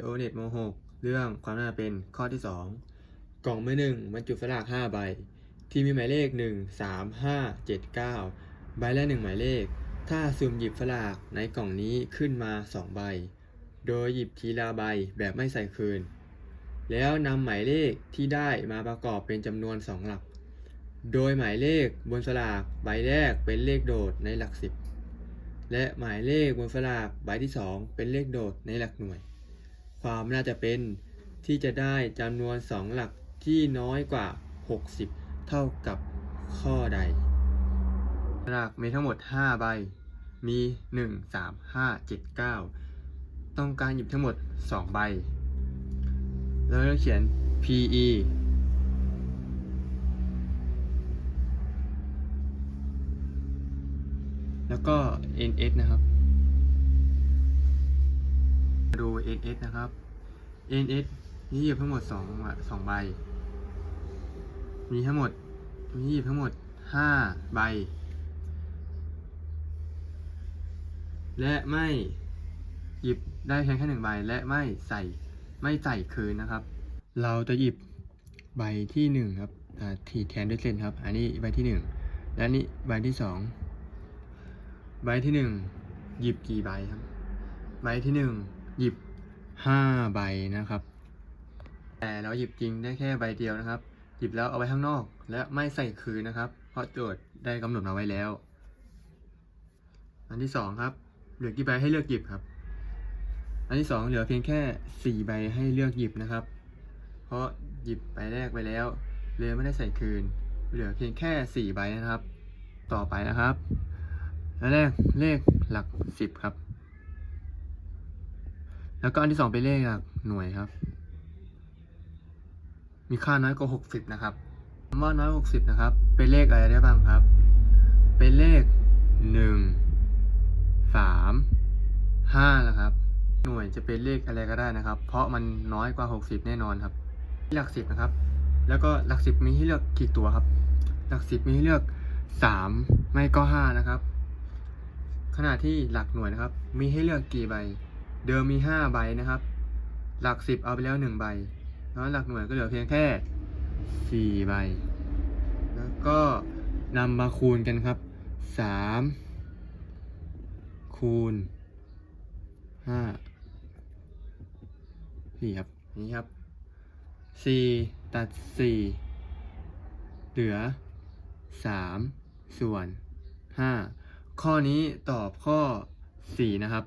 โอเน็ตโมหกเรื่องความน่าเป็นข้อที่ 2 กล่องเบอร์หนึ่งบรรจุสลาก5ใบ ที่มีหมายเลข 1 3 5 7 9 ใบละ 1 หมายเลข ถ้าสุ่มหยิบสลากในกล่องนี้ขึ้นมา 2 ใบ โดยหยิบทีละใบแบบไม่ใส่คืน แล้วนำหมายเลขที่ได้มาประกอบเป็นจำนวน 2 หลัก โดยหมายเลขบนสลากใบแรกเป็นเลขโดดในหลักสิบและหมายเลขบนสลากใบที่ 2 เป็นเลขโดดในหลักหน่วย ความน่าจะเป็นที่จะได้จำนวน 2 หลักที่น้อยกว่า 60 เท่ากับข้อใดสลากมีทั้งหมด 5 ใบ มี 1 3 5 7 9 ต้องการหยิบทั้งหมด 2 ใบ แล้วเราเขียน PE แล้วก็ NS นะครับ ดู NS นะครับ NS มีหยิบทั้งหมด2อะสองใบ มีทั้งหมด มีหยิบทั้งหมด5ใบ และไม่หยิบได้เพียงแค่หนึ่งใบ และไม่ใส่ไม่ใส่คืนนะครับ เราจะหยิบใบที่หนึ่งครับถีดแทนด้วยเส้นครับ อันนี้ใบที่หนึ่งและนี่ใบที่สองใบที่หนึ่งหยิบกี่ใบครับ ใบที่หนึ่ง หยิบห้าใบนะครับ แต่เราหยิบจริงได้แค่ใบเดียวนะครับ หยิบแล้วเอาไว้ข้างนอก และไม่ใส่คืนนะครับ เพราะโจทย์ได้กำหนดมาไว้แล้ว อันที่สองครับ เหลือกี่ใบให้เลือกหยิบครับ อันที่สองเหลือเพียงแค่สี่ใบให้เลือกหยิบนะครับ เพราะหยิบใบแรกไปแล้วเลยไม่ได้ใส่คืน เหลือเพียงแค่สี่ใบนะครับ ต่อไปนะครับอันแรกเลขหลักสิบครับ แล้วก็อันที่สองเป็นเลขหลักหน่วยครับ มีค่าน้อยกว่าหกสิบนะครับคำว่าน้อยหกสิบนะครับ เป็นเลขอะไรได้บ้างครับ เป็นเลขหนึ่งสามห้านะครับ หน่วยจะเป็นเลขอะไรก็ได้นะครับ เพราะมันน้อยกว่า60แน่นอนครับ หลักสิบนะครับ แล้วก็หลักสิบมีให้เลือกกี่ตัวครับ หลักสิบมีให้เลือก3ไม่ก็5นะครับ ขณะที่หลักหน่วยนะครับ มีให้เลือกกี่ใบ เดิมมี 5 ใบนะครับ หลักสิบเอาไปแล้ว 1 ใบแล้วหลักหน่วยก็เหลือเพียงแค่ 4 ใบ แล้วก็นำมาคูณกันครับ 3 คูณห้าสี่ครับ นี่ครับสี่ตัดสี่เหลือสามส่วนห้าข้อนี้ตอบข้อสี่นะครับ